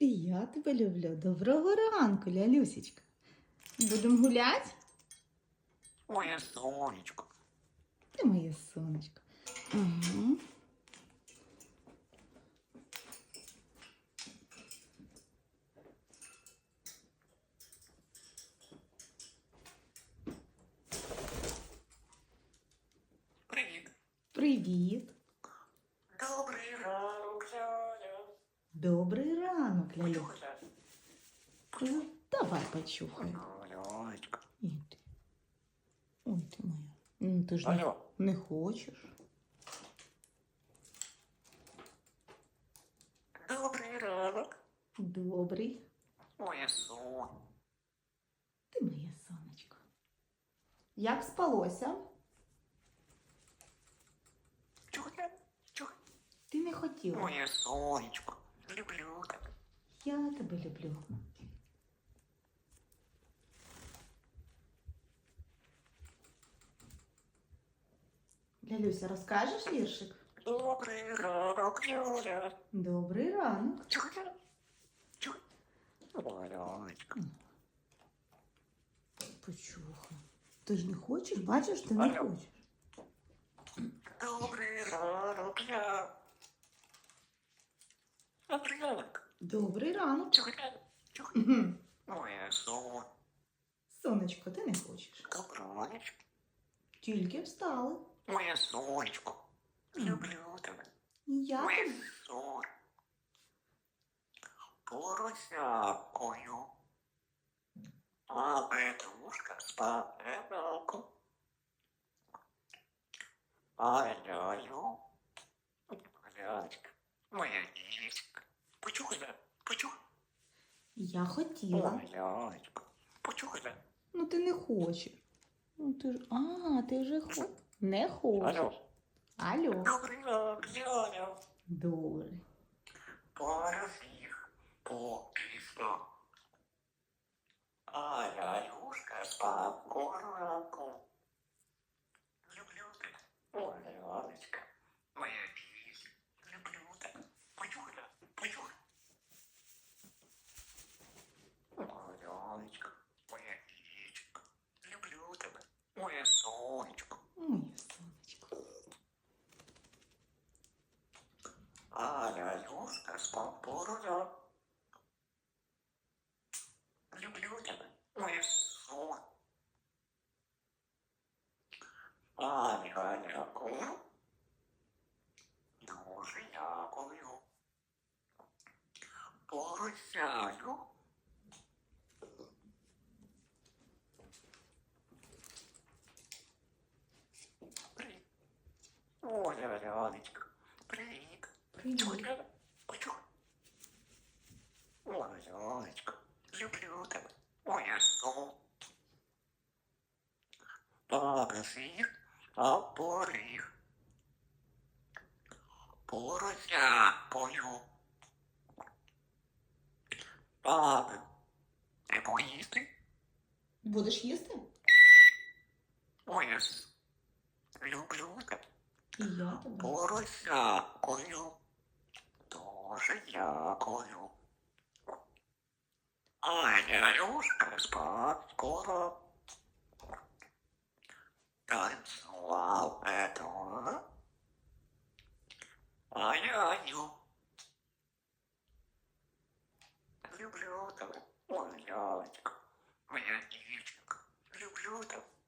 І я тебе люблю. Доброго ранку, Лялюсечка. Будемо гуляти? Моє сонечко. Ти моє сонечко. Угу. Привіт. Привіт. Добрий ранок, Ляля. Добрий ранок, Ну, Давай почухай. Лялечка. І. Ой, ти моя. Ну, ти ж не, не хочеш. Добрий ранок. Добрий. Моє сон. Ти моє сонечко. Як спалося? Чухай. Чухай. Ти не хотіла. Моє сонечко. Люблю тебе. Я тебе люблю. Лялюся, розкажеш віршик? Добрий ранок, Ляля. Добрий ранок. Почухай. Ти ж не хочеш, бачиш, ти не Алло. хочеш. Добрий ранок. Сон. Сонечко, ти не хочеш. Тільки встали. Моє сонечко. Люблю тебе. Я тебе. Поросякою. А петрушка спає ранку. А лялю. Лялечка. Моя дівчинка. Почухай, почухай. Я хотіла. Ой, лялечка. Почухай. Ну ти не хочеш. Ну ти ж. А, ти вже хо... не хочеш. Алло. Алло. Добрий ранок, Ляля. Добре. Поросіх покисно. А лялюшка спав коранку. Люблю тебе, моя лялечка, моя пісня. Люблю тебе. Почухай, почухай. Моя лялечка, моя пісня. Люблю тебе, моє сонечко. Моє сонечко. А лялюшка спав. Люблю тебе, моє сон. А лялякую. Дуже дякую. Поросяю. Привіт. Оля, лялечка. Привіт. Привіт. Люблю тебе, моя. Погасив, а поріг. Поросякою. Папи, не поїсти? Будеш їсти? Моя люблю тебе. І я тебе. Поросякою. Дуже дякую. А лялюшка спав скоро. Танцював это. А я ю. Люблю тебе, моя лялечка, моя дівчинка. Люблю тебе.